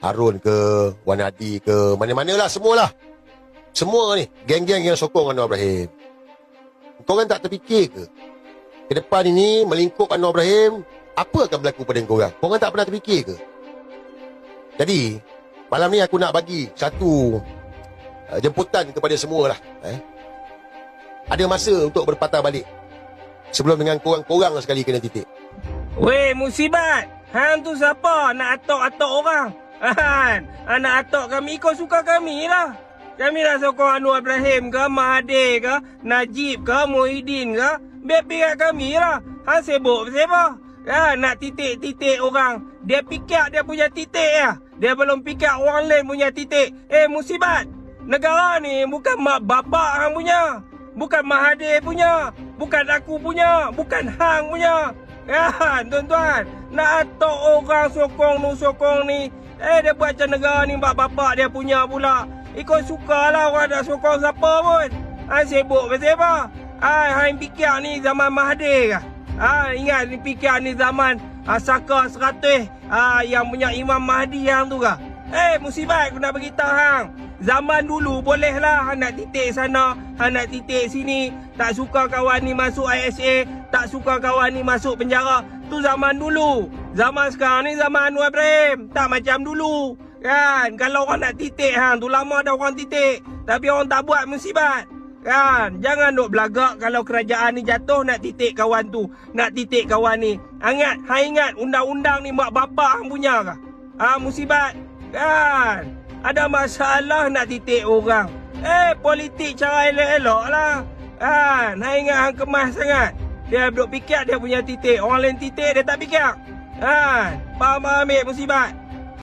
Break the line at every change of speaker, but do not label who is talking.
Harun ke, Wan Hadi ke, mana-mana lah, semualah. Semua ni, geng-geng yang sokong Anwar Ibrahim. Korang tak terfikir ke? Ke depan ini, melingkup Anwar Ibrahim, apa akan berlaku pada korang? Korang tak pernah terfikir ke? Jadi, malam ni aku nak bagi satu uh, jemputan kepada semua lah. Eh? Ada masa untuk berpatah balik. Sebelum dengan korang-korang sekali kena titik.
Weh, musibat. Hang tu siapa nak atok-atok orang? Han, nak atok kami, kau suka kami lah. Kami nak sokong Anwar Ibrahim ke, Mahathir ke, Najib ke, Muhyiddin ke. Biar pihak kami lah. Han sibuk siapa? Ya, nak titik-titik orang. Dia pikir dia punya titik ya. Dia belum pikir orang lain punya titik. Eh, musibat. Negara ni bukan mak bapak hang punya. Bukan Mahathir punya. Bukan aku punya. Bukan hang punya. Ya, tuan-tuan. Nak atok orang sokong nu sokong ni. Eh, dia buat macam negara ni mak bapak dia punya pula. Ikut sukalah orang nak sokong siapa pun. Hang sibuk pasal apa? Hai, hang fikir ni zaman Mahathir kah? Ah, ingat ni fikir ni zaman ah, Saka 100 ah, yang punya Imam Mahdi yang tu kah? Eh, musibat aku nak beritahu hang. Zaman dulu bolehlah hang nak titik sana, hang nak titik sini. Tak suka kawan ni masuk ISA, tak suka kawan ni masuk penjara. Tu zaman dulu. Zaman sekarang ni zaman Anwar Ibrahim. Tak macam dulu. Kan? Kalau orang nak titik hang, tu lama dah orang titik. Tapi orang tak buat musibat. Kan? Jangan duk belagak kalau kerajaan ni jatuh nak titik kawan tu. Nak titik kawan ni. Ingat, hang ingat undang-undang ni mak bapak hang punya kah? Ah, musibat. Kan? Ada masalah nak titik orang. Eh, politik cara elok-elok lah. Kan? Hang ingat hang kemas sangat. Dia duk fikir dia punya titik. Orang lain titik dia tak fikir. Kan? Faham ambil musibat?